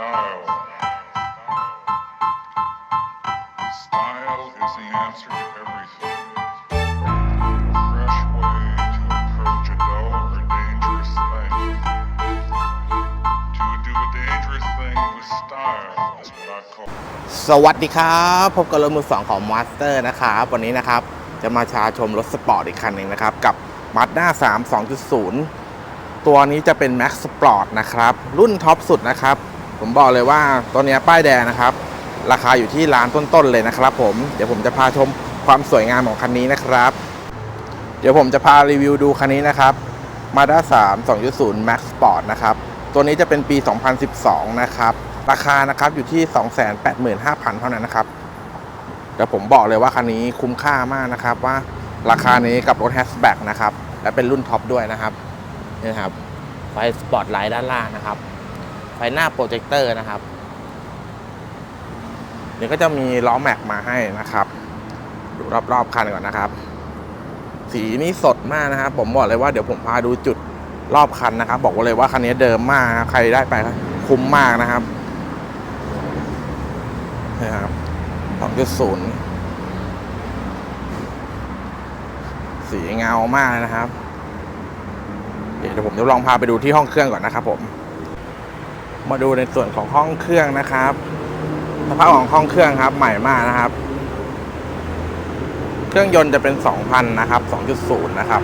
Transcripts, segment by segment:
Style. Style is the answer to everything. A fresh way to approach a dull or dangerous thing. To do a dangerous thing with style is what I call. สวัสดีครับพบกับรถมือสองของ Master นะครับวันนี้นะครับ จะมาชาชมรถสปอร์ตอีกคันหนึ่งนะครับ กับ Mazda 3 2.0 ตัวนี้จะเป็น Max Sport นะครับ รุ่นท็อปสุดนะครับ ผมบอกเลยว่าตัวนี้ป้ายแดงนะครับ ราคาอยู่ที่ล้านต้นๆเลยนะครับผมเดี๋ยวผมจะพาชมความสวยงามของคันนี้นะครับ เดี๋ยวผมจะพารีวิวดูคันนี้นะครับ Mazda 3 2.0 Max Sport นะครับ ตัวนี้จะเป็นปี 2012 นะครับ ราคานะครับอยู่ที่ 285,000 เท่านั้นนะครับเดี๋ยวผมบอกเลยว่าคันนี้คุ้มค่ามากนะครับว่าราคานี้กับรถแฮชแบ็กนะครับ และเป็นรุ่นท็อปด้วยนะครับนี่ครับไฟสปอร์ตไลท์ด้านล่างนะครับ ไฟหน้าโปรเจคเตอร์นะครับเดี๋ยวก็จะมีล้อแม็กมาให้นะครับดูรอบๆคันก่อนนะครับ สีนี่สดมากนะครับ ผมบอกเลยว่าเดี๋ยวผมพาดูจุดรอบคันนะครับ บอกเลยว่าคันนี้เดิมมากใครได้ไปคุ้มมากนะครับนะครับสองจุดศูนย์สีเงามากนะครับ เดี๋ยวผมจะลองพาไปดูที่ห้องเครื่องก่อนนะครับผม มาดูในส่วนของห้องเครื่องนะครับสภาพของห้องเครื่องครับ ใหม่มากนะครับ เครื่องยนต์จะเป็น 2,000 นะครับ 2.0 นะครับ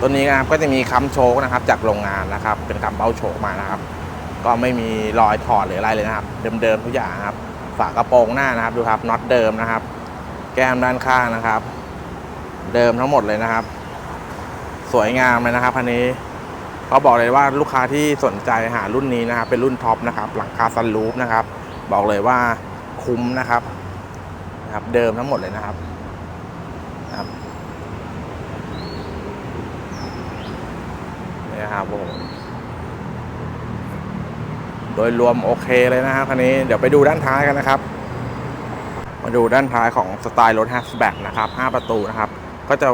ตัวนี้นะครับก็จะมีค้ำโชคนะครับ จากโรงงานนะครับ เป็นค้ำเบ้าโชคมานะครับ ก็ไม่มีรอยถอดหรืออะไรเลยนะครับ เดิมๆทุกอย่างครับ ฝากระโปรงหน้านะครับ ดูครับน็อตเดิมนะครับ แก้มด้านข้างนะครับ เดิมทั้งหมดเลยนะครับ สวยงามเลยนะครับคันนี้ ก็บอกเลยว่าลูกค้าที่สนใจหารุ่นนี้นะครับเป็นรุ่นท็อปนะครับหลังคาซันรูฟนะครับบอกเลยว่าคุ้มนะครับนะครับเดิมทั้งหมดเลยนะครับนะครับนี่ครับโอ้โหโดยรวมโอเคเลยนะครับคันนี้เดี๋ยวไปดูด้านท้ายกันนะครับ มาดูด้านท้ายของสไตล์รถแฮชแบ็กนะครับ 5 ประตูนะครับ ก็จะ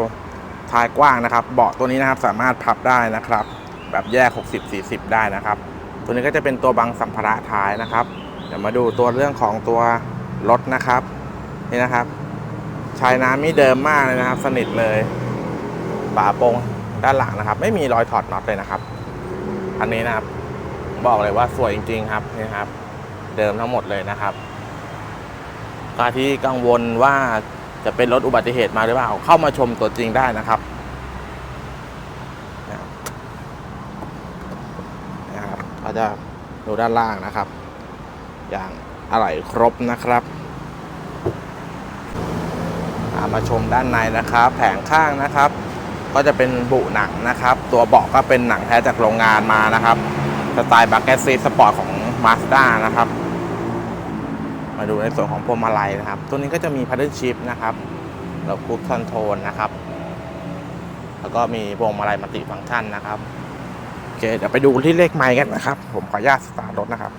ท้ายกว้างนะครับ เบาะตัวนี้นะครับสามารถพับได้นะครับ แบบแยก 60-40 ได้นะครับ ตัวนี้ก็จะเป็นตัวบังสัมภาระท้ายนะครับ เดี๋ยวมาดูตัวเรื่องของตัวรถนะครับนี่นะครับชายน้ำนี่เดิมมากเลยนะครับ สนิทเลยฝาโปรงด้านหลังนะครับ ไม่มีรอยถอดน็อตเลยนะครับ อันนี้นะครับ บอกเลยว่าสวยจริง ๆ ครับนี่ครับ เดิมทั้งหมดเลยนะครับใครที่กังวลว่าจะเป็นรถอุบัติเหตุมาหรือเปล่าเข้ามาชมตัวจริงได้นะครับนะครับ นะครับก็จะดูด้านล่างนะครับ อย่างอะไหล่ครบนะครับามาชมด้านในนะครับ แผงข้างนะครับ ก็จะเป็นบุหนังนะครับ ตัวเบาะก็เป็นหนังแท้จากโรงงานมานะครับสไตล์บักเก็ตซีสปอร์ตของ Mazda นะครับ มาดูในส่วนของพวงมาลัยนะครับ ตัวนี้ก็จะมีพัดเดิลชิพนะครับแล้วคูปคอนโทรลนะครับ แล้วก็มีพวงมาลัยมัลติฟังก์ชันนะครับ เค เดี๋ยวไปดูที่เลขไมค์กันนะครับ ผมขออนุญาตสตาร์ทรถนะครับ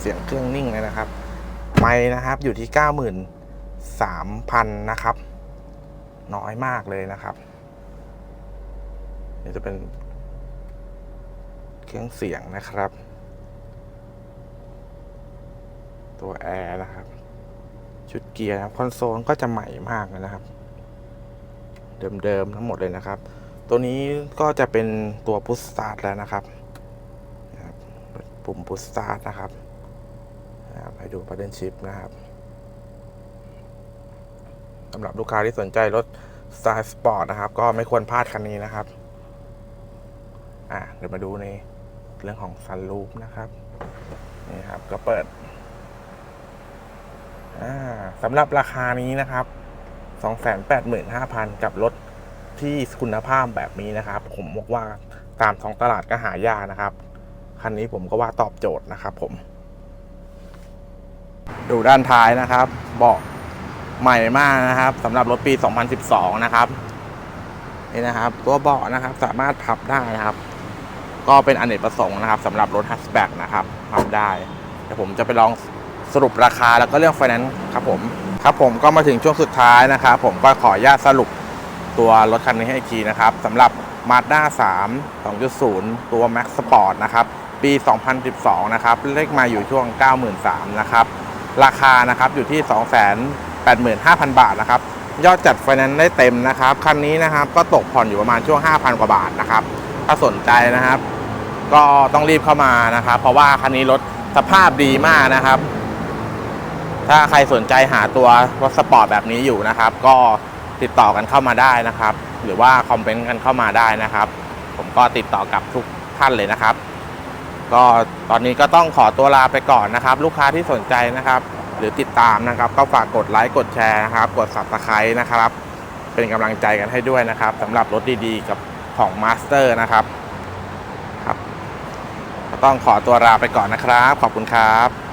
เสียงเครื่องนิ่งเลยนะครับ ไมค์นะครับอยู่ที่93,000นสามพันนะครับ น้อยมากเลยนะครับเดี๋ยวจะเป็นเครื่องเสียงนะครับ ตัวแอร์นะครับ ชุดเกียร์นะคคอนโซลก็จะใหม่มากเลยนะครับ เดิมๆทั้งหมดเลยนะครับ ตัวนี้ก็จะเป็นตัวพุชสตาร์ทแล้วนะครับปุ่มพุชสตาร์ทนะครับนะครับให้ดูประเด็นชิปนะครับสำหรับลูกค้าที่สนใจรถสไตล์สปอร์ตนะครับ ก็ไม่ควรพลาดคันนี้นะครับอะเดี๋ยวมาดูในเรื่องของซันรูปนะครับนี่ครับก็เปิดอ่าสำหรับราคานี้นะครับ 285,000 กับรถ ที่คุณภาพแบบนี้นะครับ ผมบอกว่าตามท้องตลาดก็หายากนะครับ คันนี้ผมก็ว่าตอบโจทย์นะครับผม ดูด้านท้ายนะครับเบาะใหม่มากนะครับสำหรับรถปี 2012 นะครับนี่นะครับ ตัวเบาะนะครับสามารถพับได้นะครับ ก็เป็นอนเนกประสงค์นะครับสำหรับรถแฮชแบ็กนะครับทำได้เดี๋ยวผมจะไปลองสรุปราคาแล้วก็เรื่องไฟแนนซ์ครับผมครับผมก็มาถึงช่วงสุดท้ายนะครับ ผมก็ขออนุญาตสรุป ตัวรถคันนี้ให้อีกทีนะครับสำหรับ Mazda 3 2.0 ตัว Max Sport นะครับปี 2012 นะครับ เลขมาอยู่ช่วง 93,000นะครับ ราคานะครับอยู่ที่ 285,000 บาทนะครับ ยอดจัดไฟแนนซ์ได้เต็มนะครับ คันนี้นะครับก็ตกผ่อนอยู่ประมาณช่วง 5,000 กว่าบาทนะครับ ถ้าสนใจนะครับ ก็ต้องรีบเข้ามานะครับ เพราะว่าคันนี้รถสภาพดีมากนะครับ ถ้าใครสนใจหาตัวรถสปอร์ตแบบนี้อยู่นะครับ ก็ ติดต่อกันเข้ามาได้นะครับ หรือว่าคอมเมนต์กันเข้ามาได้นะครับ ผมก็ติดต่อกับทุกท่านเลยนะครับ ก็ตอนนี้ก็ต้องขอตัวลาไปก่อนนะครับ ลูกค้าที่สนใจนะครับ หรือติดตามนะครับ ก็ฝากกดไลค์กดแชร์นะครับ กด subscribe นะครับ เป็นกำลังใจกันให้ด้วยนะครับสำหรับรถดีๆ กับของ Master นะครับครับ ก็ต้องขอตัวลาไปก่อนนะครับ ขอบคุณครับ